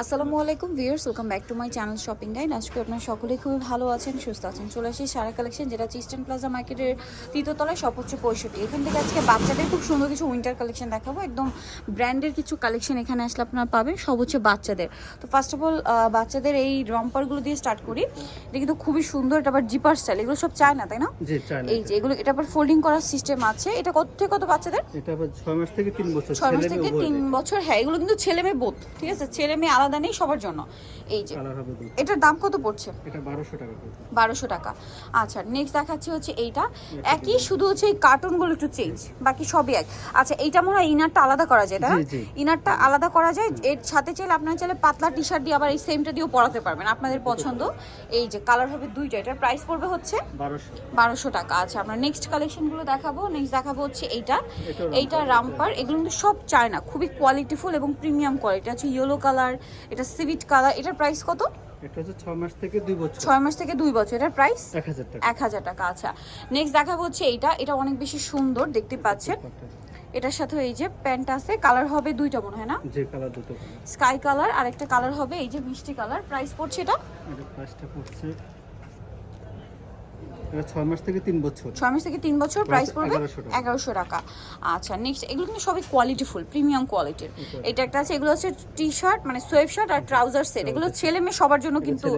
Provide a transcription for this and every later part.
আসসালামু আলাইকুম viewers welcome back to my channel shopping guide. আজকে আপনারা সকলেই খুবই ভালো আছেন সুস্থ আছেন। চলে আসি সারা কালেকশন যেটা হচ্ছে ইস্টার্ন প্লাজা মার্কেটের তৃতীয়তলায় সব হচ্ছে পঁয়ষট্টি। এখান থেকে আজকে বাচ্চাদের খুব সুন্দর কিছু উইন্টার কালেকশন দেখাবো। একদম ব্র্যান্ডের কিছু কালেকশন এখানে আসলে আপনারা পাবেন সব হচ্ছে বাচ্চাদের। তো ফার্স্ট অফ অল বাচ্চাদের এই রম্পারগুলো দিয়ে স্টার্ট করি। এটা কিন্তু খুবই সুন্দর এটা আবার জিপার স্টাইল এগুলো সব চায় না তাই না? এই যে এগুলো এটা আবার ফোল্ডিং করার সিস্টেম আছে। এটা কত থেকে কত বাচ্চাদের? এটা আবার ছয় মাস থেকে তিন বছর ছয় মাস থেকে তিন বছর হ্যাঁ এগুলো কিন্তু ছেলে মেয়ে বোধ ঠিক আছে? ছেলে মেয়ে আলাদা নেই সবার জন্য। এই যে এটার দাম কত পড়ছে? এটা বারোশো টাকা টাকা। আচ্ছা নেক্সট দেখাচ্ছি হচ্ছে এইটা। একই শুধু হচ্ছে এই কার্টুনগুলো একটু চেঞ্জ বাকি সবই এক। আচ্ছা এইটা মনে হয় ইনারটা আলাদা করা যায় তাই না। ইনারটা আলাদা করা যায় এর সাথে চাইলে আপনারা চাইলে পাতলা টি শার্ট দিয়ে আবার এই সেমটা দিয়েও পরাতে পারবেন আপনাদের পছন্দ। এই যে কালার হবে দুইটা এটার প্রাইস পড়বে হচ্ছে বারোশো। টাকা। আচ্ছা আমরা নেক্সট কালেকশনগুলো দেখাবো। নেক্সট দেখাবো হচ্ছে এইটা। এইটা রামপার এগুলো কিন্তু সব চায়না খুবই কোয়ালিটিফুল এবং প্রিমিয়াম কোয়ালিটি আছে ইয়েলো কালার এটা সিভিট কালার এটার প্রাইস কত? এটা হচ্ছে মাস থেকে বছর। ছয় মাস থেকে দুই বছর এটার প্রাইস টাকা। আচ্ছা। নেক্সট দেখাবো হচ্ছে এইটা এটা অনেক বেশি সুন্দর দেখতে পাচ্ছেন। এটার সাথে এই যে প্যান্ট আছে কালার হবে দুইটা মনে হয় না? যে কালার দুটো স্কাই কালার আর একটা কালার হবে এই যে মিষ্টি কালার প্রাইস পড়ছে এটা? এটা প্রাইসটা পড়ছে এটা মাস থেকে তিন বছর। মাস থেকে তিন বছর প্রাইস পড়বে 1100 টাকা। আচ্ছা নেক্সট এগুলো কিন্তু সবই কোয়ালিটিফুল প্রিমিয়াম কোয়ালিটির এটা একটা আছে এগুলো হচ্ছে মানে সোয়েব শার্ট আর ট্রাউজার সেট এগুলো ছেলে মেয়ে সবার জন্য কিন্তু।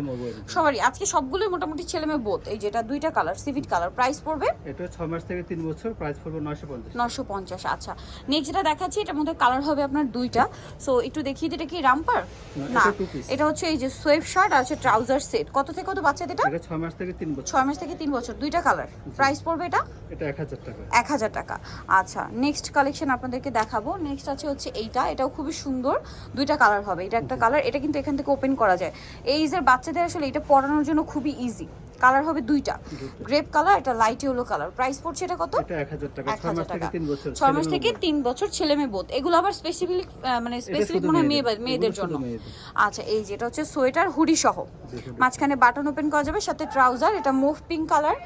সবারই। আজকে সবগুলোই মোটামুটি ছেলে মেয়ে বোধ এই যেটা দুইটা কালার সিভিট কালার প্রাইস পড়বে এটা মাস থেকে বছর প্রাইস আচ্ছা নেক্সট যেটা দেখাচ্ছি এটার মধ্যে কালার হবে আপনার দুইটা। সো একটু দেখিয়ে এটা কি রামপার? না, এটা হচ্ছে এই যে সোয়েব শার্ট আর হচ্ছে ট্রাউজার সেট কত থেকে কত বাচ্চাদের এটা? মাস থেকে তিন বছর। মাস থেকে তিন বছর। দুইটা কালার প্রাইস পড়বে এটা? এটা এক হাজার টাকা। আচ্ছা নেক্সট কালেকশন আপনাদেরকে দেখাবো। নেক্সট আছে হচ্ছে এইটা। এটাও খুবই সুন্দর। দুইটা কালার হবে। এটা একটা কালার এটা কিন্তু এখান থেকে ওপেন করা যায়। এই ইজের বাচ্চাদের আসলে এটা পরানোর জন্য খুবই ইজি কালার হবে দুইটা। গ্রেপ কালার এটা লাইট ইয়েলো কালার প্রাইস পড়ছে এটা কত? এটা এক হাজার টাকা। ছয় মাস থেকে তিন বছর ছেলে মেয়ে বোধ এগুলো আবার স্পেসিফিক মানে স্পেসিফিক মনে হয় মেয়ে। মেয়েদের জন্য। আচ্ছা এই যেটা হচ্ছে সোয়েটার হুডি সহ মাঝখানে বাটন ওপেন করা যাবে সাথে ট্রাউজার এটা মুভ পিঙ্ক কালার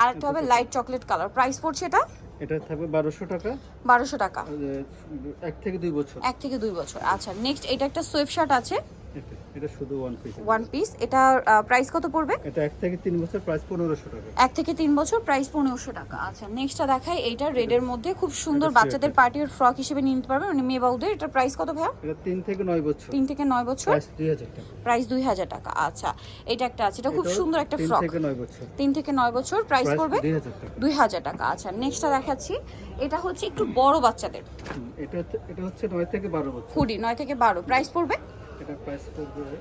আর একটা হবে লাইট চকলেট কালার প্রাইস পড়ছে এটা? এটা থাকবে 1200 টাকা। 1200 টাকা। এক থেকে দুই বছর। এক থেকে দুই বছর। আচ্ছা নেক্সট এটা একটা সোয়েব শার্ট আছে। এটা এটা শুধু ওয়ান পিস ওয়ান পিস এটা প্রাইস কত পড়বে? এটা এক থেকে তিন বছর প্রাইস পনেরোশো টাকা। এক থেকে তিন বছর প্রাইস পনেরোশো টাকা। আচ্ছা নেক্সটটা দেখাই। এইটা রেডের মধ্যে খুব সুন্দর বাচ্চাদের পার্টির ফ্রক হিসেবে নিয়ে নিতে পারবে। মানে মেয়ে বাবুদের। এটা প্রাইস কত ভাইয়া? এটা তিন থেকে নয় বছর। তিন থেকে নয় বছর? প্রাইস দুই হাজার টাকা। আচ্ছা এটা একটা আছে। এটা খুব সুন্দর একটা ফ্রক তিন থেকে নয় বছর প্রাইস পড়বে দুই হাজার টাকা। দুই হাজার টাকা। আচ্ছা নেক্সটটা দেখাচ্ছি। এটা হচ্ছে একটু বড় বাচ্চাদের। এটা এটা হচ্ছে নয় থেকে বারো বছর। হুডি নয় থেকে বারো। প্রাইস পড়বে? এটা প্রাইস পড়বে।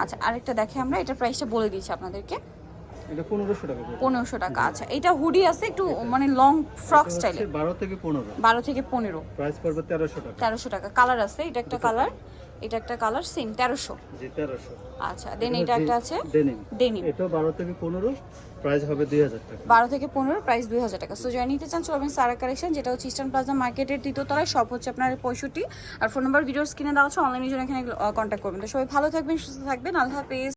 আচ্ছা আরেকটা দেখে আমরা এটা প্রাইসটা বলে দিচ্ছি আপনাদেরকে। এটা পনেরোশো টাকা পড়বে। পনেরোশো টাকা আচ্ছা এটা হুডি আছে একটু মানে লং ফ্রক স্টাইলে হচ্ছে বারো থেকে পনেরো। বারো থেকে পনেরো। প্রাইস পড়বে তেরোশো টাকা। তেরোশো টাকা কালার আছে এটা একটা কালার এটা একটা কালার সেম 1300 জি 1300 আচ্ছা দেন এটা একটা আছে ডেনিম ডেনিম এটা 12 থেকে পনেরো প্রাইস হবে দুই হাজার টাকা। বারো থেকে পনেরো প্রাইস দুই হাজার টাকা। সো জয়েন নিতে চান চলবেন সারা কালেকশন যেটা হচ্ছে ইস্টার্ন প্লাজা মার্কেটের দ্বিতীয়তলায় সব হচ্ছে আপনার পঁয়ষট্টি। আর ফোন নাম্বার ভিডিওর স্ক্রিনে দেওয়া আছে। অনলাইনে জন্য এখানে কন্ট্যাক্ট করবেন। তো সবাই ভালো থাকবেন সুস্থ থাকবেন। আল্লাহ হাফেজ।